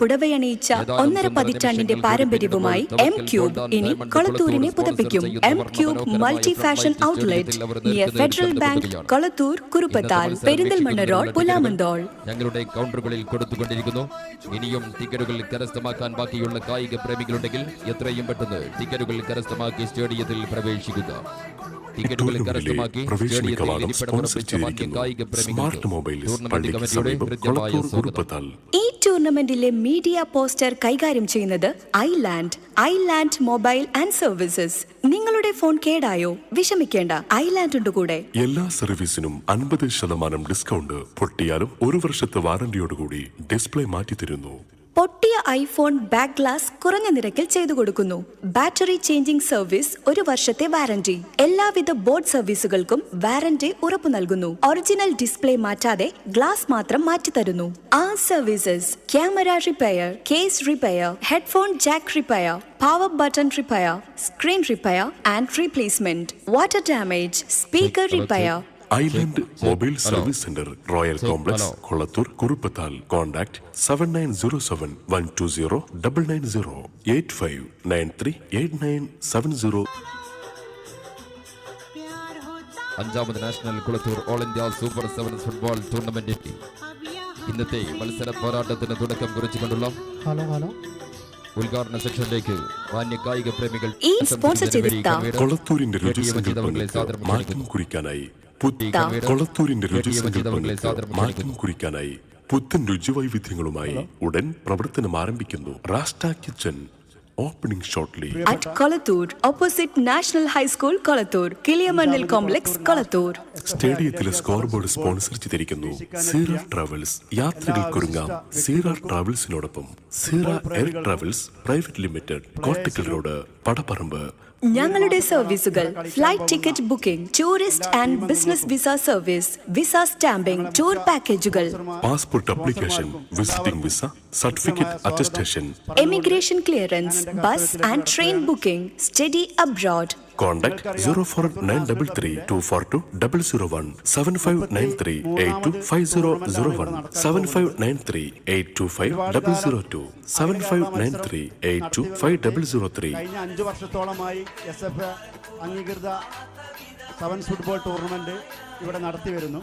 പുടവയണിയിച്ച ഒന്നര പതിറ്റാണ്ടിന്റെ പാരമ്പര്യവുമായി M cube ഇനി കൊളത്തൂരിനെ പുതപ്പിക്കും. M cube multi fashion outlet near Federal Bank Kolathur Kuruppathal Perinthalmanna road Pulamanthole. ഞങ്ങളുടെ കൗണ്ടറുകളിൽ കൊടുത്തുകൊണ്ടിരിക്കുന്നു. ഇനിയും ടിക്കറ്റുകൾ കരസ്ഥമാക്കാൻ ബാക്കിയുള്ള കായിക പ്രേമികളുണ്ടെങ്കിൽ എത്രയും പെട്ടെന്ന് ടിക്കറ്റുകൾ കരസ്ഥമാക്കി സ്റ്റേഡിയത്തിൽ പ്രവേശിക്കുക. ടിക്കറ്റുകൾ കരസ്ഥമാക്കി സ്മാർട്ട് മൊബൈൽസ് പള്ളിക്ക് സമീപം കൊളത്തൂർ ഉറുപ്പത്താൽ ഈ ടൂർണമെന്റിലെ മീഡിയ പോസ്റ്റർ കൈകാര്യം ചെയ്യുന്നത് Island Island mobile and services നിങ്ങളുടെ ഫോൺ കേടായോ? വിഷമിക്കേണ്ട. ഐലാൻഡ് ഉണ്ട് കൂടെ. എല്ലാ സർവീസിനും അൻപത് ശതമാനം ഡിസ്കൗണ്ട് പൊട്ടിയാലും ഒരു വർഷത്തെ വാറന്റിയോടുകൂടി ഡിസ്പ്ലേ മാറ്റിത്തരുന്നു. പൊട്ടിയ ഐഫോൺ ബാക്ക് ഗ്ലാസ് കുറഞ്ഞ നിരക്കിൽ ചെയ്തു കൊടുക്കുന്നു. ബാറ്ററി ചേഞ്ചിങ് സർവീസ് ഒരു വർഷത്തെ വാറന്റി. എല്ലാവിധ ബോർഡ് സർവീസുകൾക്കും വാറന്റി ഉറപ്പു നൽകുന്നു. ഒറിജിനൽ ഡിസ്പ്ലേ മാറ്റാതെ ഗ്ലാസ് മാത്രം മാറ്റി തരുന്നു. ആ services camera repair case repair headphone jack repair power button repair screen repair and replacement. Water damage speaker repair. Island mobile service centre royal complex Kolathur Kuruppathal contact seven nine zero seven one two zero double nine zero eight five nine three eight nine seven zero അഞ്ചാമത് national Kulathur all India super sevens football ടൂർണമെന്റിൽ ഇന്നത്തെ മത്സര പോരാട്ടത്തിന് തുടക്കം കുറിച്ചുകൊണ്ടുള്ള hello hello. ഉദ്ഘാടന സെക്ഷനിലേക്ക് മാന്യ കായിക പ്രേമികൾ ഈ സ്പോൺസർ ചെയ്തിട്ട കൊളത്തൂരിന്റെ രുചി മാറ്റം കുറിക്കാനായി കൊളത്തൂരിന്റെ രുചിസങ്കല്പങ്ങൾക്ക് മാറ്റം കുറിക്കാനായി പുത്തൻ രുചിവൈവിധ്യങ്ങളുമായി ഉടൻ പ്രവർത്തനം ആരംഭിക്കുന്നു. Rasta kitchen. Opening shortly at Kolathur opposite national high school Kolathur Kolatur, complex Kolathur. സ്റ്റേഡിയത്തിലെ സ്കോർ ബോർഡ് സ്പോൺസർ ചെയ്തിരിക്കുന്നു. സീറ ട്രാവൽസ്. യാത്രകൾക്കൊരുങ്ങാം. സീറ ട്രാവൽസിനോടൊപ്പം. Seera air travels private limited Kottakkal road Padapparamba ഞങ്ങളുടെ സർവീസുകൾ flight ticket booking tourist and business visa service visa stamping tour പാക്കേജുകൾ passport application visiting visa certificate attestation emigration clearance bus and train booking study abroad contact zero four nine double three two four two double zero one seven five nine three eight two five zero zero one seven five nine three eight two five double zero two seven five nine three eight two five double zero three കഴിഞ്ഞ അഞ്ച് വർഷത്തോളമായി S F അംഗീകൃത sevens football tournament ഇവിടെ നടത്തി വരുന്നു.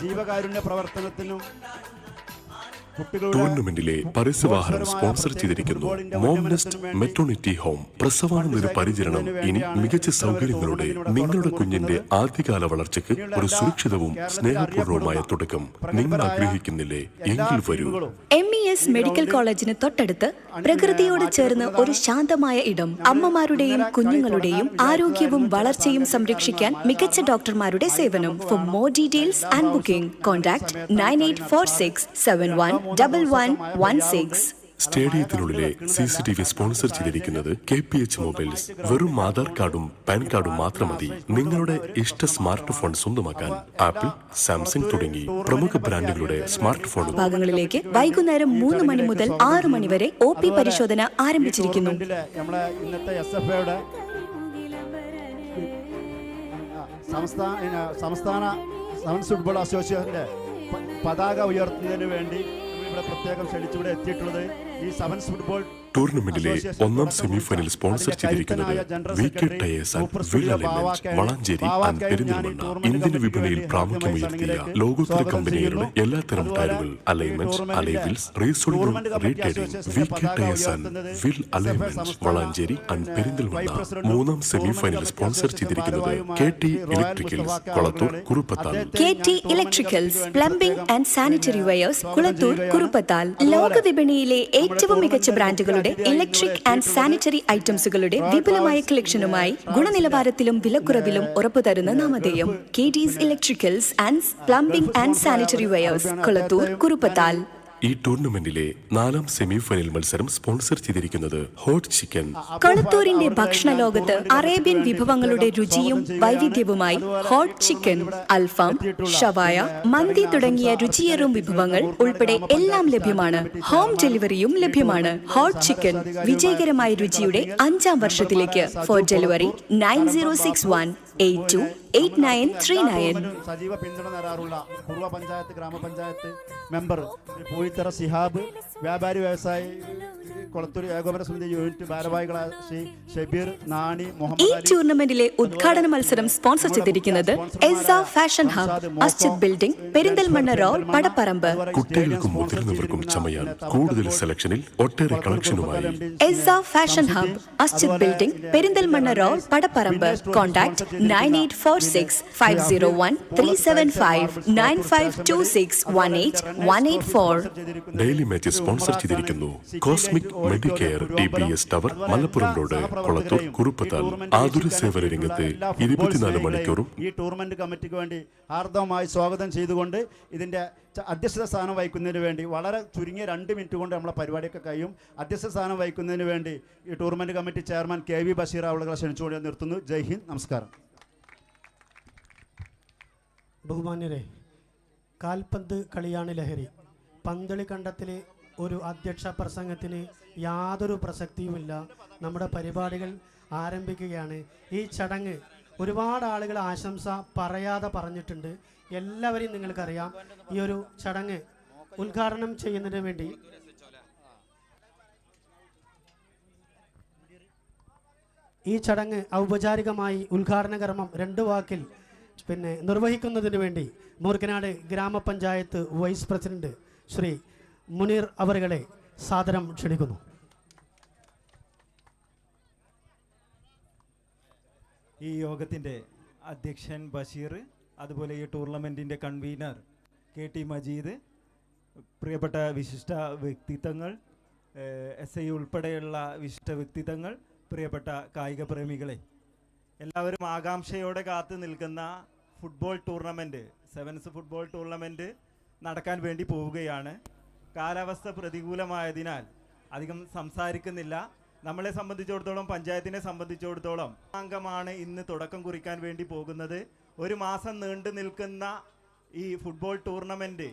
ജീവകാരുണ്യ പ്രവർത്തനത്തിനും ടൂർണമെന്റിലെ പരസ്യവാഹനം സ്പോൺസർ ചെയ്തിരിക്കുന്നു. Momnest home. പ്രസവാനന്തര പരിചരണം ഇനി മികച്ച സൗകര്യങ്ങളോടെ നിങ്ങളുടെ കുഞ്ഞിന്റെ ആദ്യകാല വളർച്ചയ്ക്ക് ഒരു സുരക്ഷിതവും സ്നേഹപൂർവമായ തുടക്കം. നിങ്ങൾ ആഗ്രഹിക്കുന്നില്ലേ? എങ്കിൽ വരൂ. എം ഇ എസ് മെഡിക്കൽ കോളേജിന് തൊട്ടടുത്ത് പ്രകൃതിയോട് ചേർന്ന് ഒരു ശാന്തമായ ഇടം. അമ്മമാരുടെയും കുഞ്ഞുങ്ങളുടെയും ആരോഗ്യവും വളർച്ചയും സംരക്ഷിക്കാൻ മികച്ച ഡോക്ടർമാരുടെ സേവനം. For more details and booking contact nine eight four six seven one double one one six സ്റ്റേഡിയത്തിനുള്ളിലെ C C T V sponsor ചെയ്തിരിക്കുന്നത് കെ പി എച്ച് മൊബൈൽസ്. വെറും ആധാർ കാർഡും പാൻ കാർഡും മാത്രം മതി നിങ്ങളുടെ ഇഷ്ട സ്മാർട്ട് ഫോൺ സ്വന്തമാക്കാൻ ആപ്പിൾ സാംസങ് തുടങ്ങി പ്രമുഖ ബ്രാൻഡുകളുടെ സ്മാർട്ട് ഫോൺ ഭാഗങ്ങളിലേക്ക് വൈകുന്നേരം മൂന്ന് മണി മുതൽ ആറ് മണി വരെ ഒ പി പരിശോധന ആരംഭിച്ചിരിക്കുന്നു. നമ്മളെ ഇന്നത്തെ എസ് എഫ് ഐയുടെ സംസ്ഥാന സംസ്ഥാന സെവൻസ് ഫുട്ബോൾ അസോസിയേഷന്റെ പതാക ഉയർത്തുന്നതിന് വേണ്ടി നമ്മളിവിടെ പ്രത്യേകം ക്ഷണിച്ചിവിടെ എത്തിയിട്ടുള്ളത് ഈ സെവൻസ് ഫുട്ബോൾ ടൂർണമെന്റിലെ ഒന്നാം സെമി ഫൈനൽ സ്പോൺസർ ചെയ്തിരിക്കുന്നത് V K tyres and wheel alignment Valanchery and Perinthalmanna Indian വിപണിയിൽ പ്രാമുഖ്യമുയർത്തിയ ലോകോത്തര കമ്പനികളുടെ എല്ലാത്തരം ടയറുകൾ alignment alloy wheels റീസോളിംഗും retailing V K tyres and wheel alignment Valanchery and Perinthalmanna മൂന്നാം സെമി ഫൈനൽ സ്പോൺസർ ചെയ്തിരിക്കുന്നത് K T electricals Kolathur Kuruppathal. K T electricals plumbing and sanitary wires Kulathur Kuruppathal. ലോക വിപണിയിലെ ഏറ്റവും മികച്ച ബ്രാൻഡുകളുടെ ഇലക്ട്രിക് ആൻഡ് സാനിറ്ററി ഐറ്റംസുകളുടെ വിപുലമായ കളക്ഷനുമായി ഗുണനിലവാരത്തിലും വിലക്കുറവിലും ഉറപ്പുതരുന്ന നാമധേയം K ഡീസ് electricals and plumbing and sanitary wires Kolathur Kuruppathal. ഈ ടൂർണമെന്റിലെ നാലാം സെമി ഫൈനൽ മത്സരം സ്പോൺസർ ചെയ്തിരിക്കുന്നത് ഹോട്ട് ചിക്കൻ. കൊളത്തൂരിന്റെ ഭക്ഷണ ലോകത്ത് അറേബ്യൻ വിഭവങ്ങളുടെ രുചിയും വൈവിധ്യവുമായി ഹോട്ട് ചിക്കൻ അൽഫാം ഷവായ മന്തി തുടങ്ങിയ രുചിയേറും വിഭവങ്ങൾ ഉൾപ്പെടെ എല്ലാം ലഭ്യമാണ്. ഹോം ഡെലിവറിയും ലഭ്യമാണ്. ഹോട്ട് ചിക്കൻ വിജയകരമായ രുചിയുടെ അഞ്ചാം വർഷത്തിലേക്ക്. For delivery nine zero six one. Eight two eight nine three nine. സജീവ പിന്തുണ തരാറുള്ള പൂർവ പഞ്ചായത്ത് ഗ്രാമപഞ്ചായത്ത് മെമ്പർ പോയിത്തറ സിഹാബ് വ്യാപാരി വ്യവസായി കൊളത്തൂർ ഏകോപന സമിതി യൂണിറ്റ് ഭാരവാഹികളായ ശ്രീ ഷബീർ നാണി ഈ മുഹമ്മദ് ഈ ടൂർണമെന്റിലെ ഉദ്ഘാടന മത്സരം സ്പോൺസർ ചെയ്തിരിക്കുന്നത് Esa fashion hub Asjid building Perinthalmanna road Padapparamba. കുട്ടികൾക്കും മുതിർന്നവർക്കും ചമയാൻ കൂടുതൽ സെലക്ഷനിൽ ഒട്ടേറെ കളക്ഷനുമായി Esa fashion hub Asjid building Perinthalmanna road Padapparamba contact nine eight four six five zero one three seven five nine five two six one eight one eight four daily match sponsor ചെയ്തിരിക്കുന്നു. Cosmic medicare T B S tower Malappuram road Kolathur Kuruppathal. ആതുര സേവന രംഗത്ത് ഇരുപത്തിനാല് മണിക്കൂറും. ഈ tournament കമ്മിറ്റിക്ക് വേണ്ടി ഹാർദവമായി സ്വാഗതം ചെയ്തുകൊണ്ട് ഇതിന്റെ അധ്യക്ഷത സ്ഥാനം വഹിക്കുന്നതിന് വേണ്ടി വളരെ ചുരുങ്ങിയ രണ്ട് മിനിറ്റ് കൊണ്ട് നമ്മളെ പരിപാടിയൊക്കെ കഴിയും. അധ്യക്ഷ സ്ഥാനം വഹിക്കുന്നതിന് വേണ്ടി ഈ tournament committee chairman K V Basheer അവളുകളെ ക്ഷണിച്ചുകൊണ്ട് നിർത്തുന്നു. ജയ് ഹിന്ദ്. നമസ്കാരം. ബഹുമാന്യരെ കാൽപന്ത് കളിയാണ് ലഹരി. പന്തളി കണ്ടത്തിലെ ഒരു അധ്യക്ഷ പ്രസംഗത്തിന് യാതൊരു പ്രസക്തിയുമില്ല. നമ്മുടെ പരിപാടികൾ ആരംഭിക്കുകയാണ്. ഈ ചടങ്ങ് ഒരുപാട് ആളുകൾ ആശംസ പറയാതെ പറഞ്ഞിട്ടുണ്ട്. എല്ലാവരെയും നിങ്ങൾക്കറിയാം. ഈ ഒരു ചടങ്ങ് ഉദ്ഘാടനം ചെയ്യുന്നതിന് വേണ്ടി. ഈ ചടങ്ങ് ഔപചാരികമായി ഉദ്ഘാടന കർമ്മം രണ്ട് വാക്കിൽ പിന്നെ നിർവഹിക്കുന്നതിന് വേണ്ടി മൂർക്കനാട് ഗ്രാമപഞ്ചായത്ത് വൈസ് പ്രസിഡന്റ് ശ്രീ മുനീർ അവറുകളെ സാദരം ക്ഷണിക്കുന്നു. ഈ യോഗത്തിന്റെ അധ്യക്ഷൻ ബഷീർ അതുപോലെ ഈ ടൂർണമെന്റിന്റെ കൺവീനർ കെ ടി മജീദ് പ്രിയപ്പെട്ട വിശിഷ്ട വ്യക്തിത്വങ്ങൾ എസ് ഐ ഉൾപ്പെടെയുള്ള വിശിഷ്ട വ്യക്തിത്വങ്ങൾ പ്രിയപ്പെട്ട കായിക പ്രേമികളെ എല്ലാവരും ആകാംക്ഷയോടെ കാത്തു നിൽക്കുന്ന football tournament sevens football tournament നടക്കാൻ വേണ്ടി പോവുകയാണ്. കാലാവസ്ഥ പ്രതികൂലമായതിനാൽ അധികം സംസാരിക്കുന്നില്ല. നമ്മളെ സംബന്ധിച്ചിടത്തോളം പഞ്ചായത്തിനെ സംബന്ധിച്ചിടത്തോളം അംഗമാണ് ഇന്ന് തുടക്കം കുറിക്കാൻ വേണ്ടി പോകുന്നത്. ഒരു മാസം നീണ്ടു നിൽക്കുന്ന ഈ ഫുട്ബോൾ ടൂർണമെന്റ്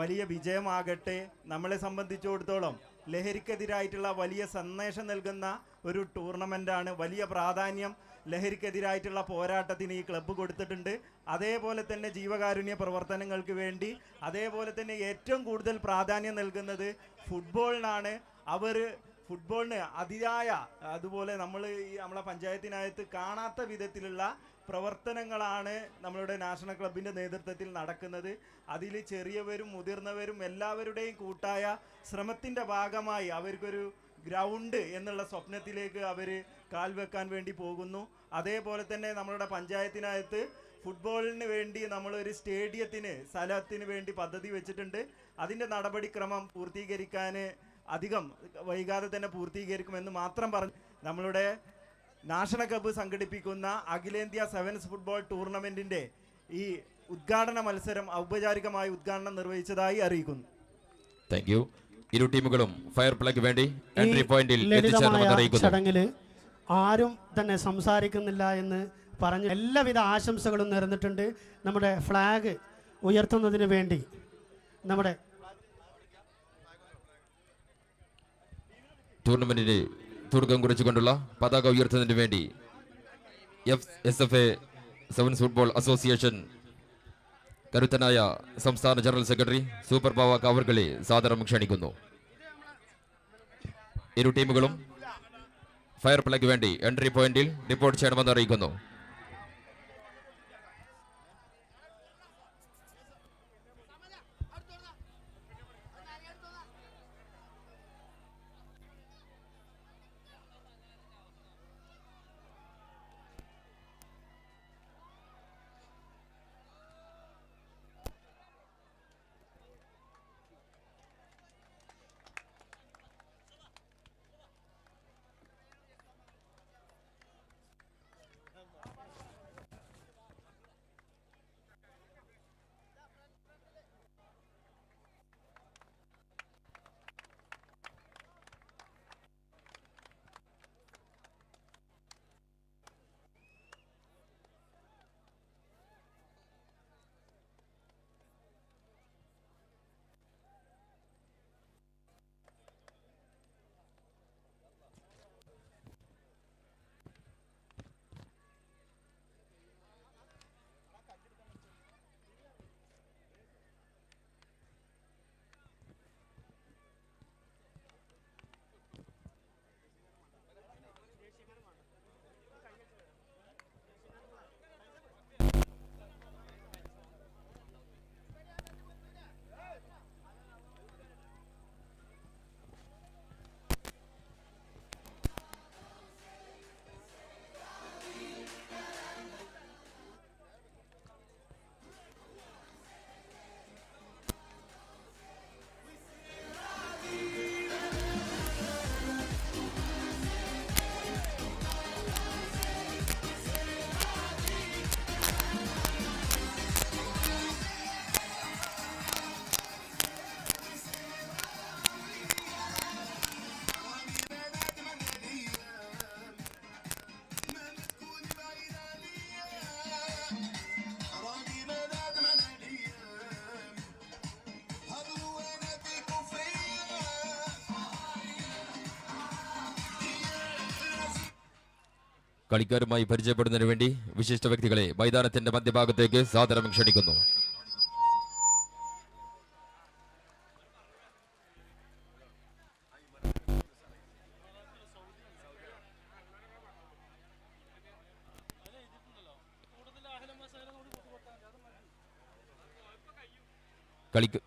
വലിയ വിജയമാകട്ടെ. നമ്മളെ സംബന്ധിച്ചിടത്തോളം ലഹരിക്കെതിരായിട്ടുള്ള വലിയ സന്ദേശം നൽകുന്ന ഒരു ടൂർണമെന്റാണ് വലിയ പ്രാധാന്യം ലഹരിക്കെതിരായിട്ടുള്ള പോരാട്ടത്തിന് ഈ ക്ലബ്ബ് കൊടുത്തിട്ടുണ്ട്. അതേപോലെ തന്നെ ജീവകാരുണ്യ പ്രവർത്തനങ്ങൾക്ക് വേണ്ടി അതേപോലെ തന്നെ ഏറ്റവും കൂടുതൽ പ്രാധാന്യം നൽകുന്നത് ഫുട്ബോളിനാണ് അവർ ഫുട്ബോളിന് അതിയായ അതുപോലെ നമ്മൾ ഈ നമ്മളെ പഞ്ചായത്തിനകത്ത് കാണാത്ത വിധത്തിലുള്ള പ്രവർത്തനങ്ങളാണ് നമ്മളുടെ നാഷണൽ ക്ലബിന്റെ നേതൃത്വത്തിൽ നടക്കുന്നത്. അതിൽ ചെറിയവരും മുതിർന്നവരും എല്ലാവരുടെയും കൂട്ടായ ശ്രമത്തിന്റെ ഭാഗമായി അവർക്കൊരു ഗ്രൗണ്ട് എന്നുള്ള സ്വപ്നത്തിലേക്ക് അവർ കാൽ വെക്കാൻ വേണ്ടി പോകുന്നു. അതേപോലെ തന്നെ നമ്മളുടെ പഞ്ചായത്തിനകത്ത് ഫുട്ബോളിന് വേണ്ടി നമ്മളൊരു സ്റ്റേഡിയത്തിന് സ്ഥലത്തിന് വേണ്ടി പദ്ധതി വെച്ചിട്ടുണ്ട്. അതിന്റെ നടപടിക്രമം പൂർത്തീകരിക്കാൻ അധികം വൈകാതെ തന്നെ പൂർത്തീകരിക്കുമെന്ന് മാത്രം പറഞ്ഞു നമ്മളുടെ നാഷണൽ കപ്പ് സംഘടിപ്പിക്കുന്ന അഖിലേന്ത്യാ സെവൻസ് ഫുട്ബോൾ ടൂർണമെന്റിന്റെ ഈ ഉദ്ഘാടന മത്സരം ഔപചാരികമായി ഉദ്ഘാടനം നിർവഹിച്ചതായി അറിയിക്കുന്നു. താങ്ക് യു ഇരു ടീമുകളും ഫയർ പ്ലഗ് വേണ്ടി എൻട്രി പോയിന്റിൽ ചടങ്ങിൽ ആരും തന്നെ സംസാരിക്കുന്നില്ല എന്ന് പറഞ്ഞ് എല്ലാവിധ ആശംസകളും നേർന്നിട്ടുണ്ട്. നമ്മുടെ ഫ്ലാഗ് ഉയർത്തുന്നതിന് വേണ്ടി നമ്മുടെ ടൂർണമെന്റിന് തുടക്കം കുറിച്ചുകൊണ്ടുള്ള പതാക ഉയർത്തുന്നതിന് വേണ്ടി F S F A sevens football association കരുത്തനായ സംസ്ഥാന ജനറൽ സെക്രട്ടറി സൂപ്പർ പാവാക്ക് അവർകളെ സാദരം ക്ഷണിക്കുന്നു. ഇരു ടീമുകളും ഫയർ പ്ലഗ് വേണ്ടി എൻട്രി പോയിന്റിൽ റിപ്പോർട്ട് ചെയ്യണമെന്ന് അറിയിക്കുന്നു. കളിക്കാരുമായി പരിചയപ്പെടുന്നതിന് വേണ്ടി വിശിഷ്ട വ്യക്തികളെ മൈതാനത്തിന്റെ മധ്യഭാഗത്തേക്ക് സാദരം ക്ഷണിക്കുന്നു. കളിക്ക്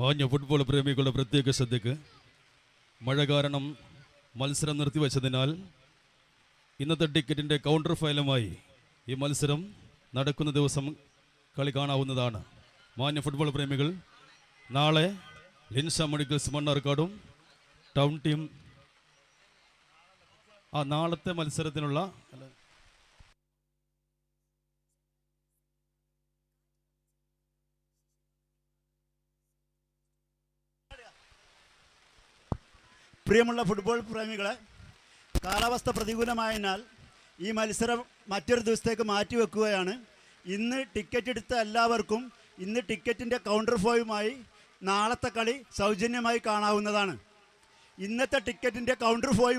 മാന്യ ഫുട്ബോൾ പ്രേമികളുടെ പ്രത്യേക ശ്രദ്ധയ്ക്ക് മഴ കാരണം മത്സരം നിർത്തിവെച്ചതിനാൽ ഇന്നത്തെ ടിക്കറ്റിന്റെ കൗണ്ടർ ഫയലുമായി ഈ മത്സരം നടക്കുന്ന ദിവസം കളി കാണാവുന്നതാണ്. മാന്യ ഫുട്ബോൾ പ്രേമികൾ നാളെ ലിൻസ മെഡിക്കൽസ് മണ്ണാർക്കാടും ടൗൺ ടീം ആ നാളത്തെ മത്സരത്തിനുള്ള പ്രിയമുള്ള ഫുട്ബോൾ പ്രേമികളെ കാലാവസ്ഥ പ്രതികൂലമായതിനാൽ ഈ മത്സരം മറ്റൊരു ദിവസത്തേക്ക് മാറ്റിവെക്കുകയാണ് ഇന്ന് ടിക്കറ്റ് എടുത്ത എല്ലാവർക്കും ഇന്ന് ടിക്കറ്റിന്റെ കൗണ്ടർ ഫോയുമായി നാളത്തെ കളി സൗജന്യമായി കാണാവുന്നതാണ്. ഇന്നത്തെ ടിക്കറ്റിന്റെ കൗണ്ടർ ഫോയും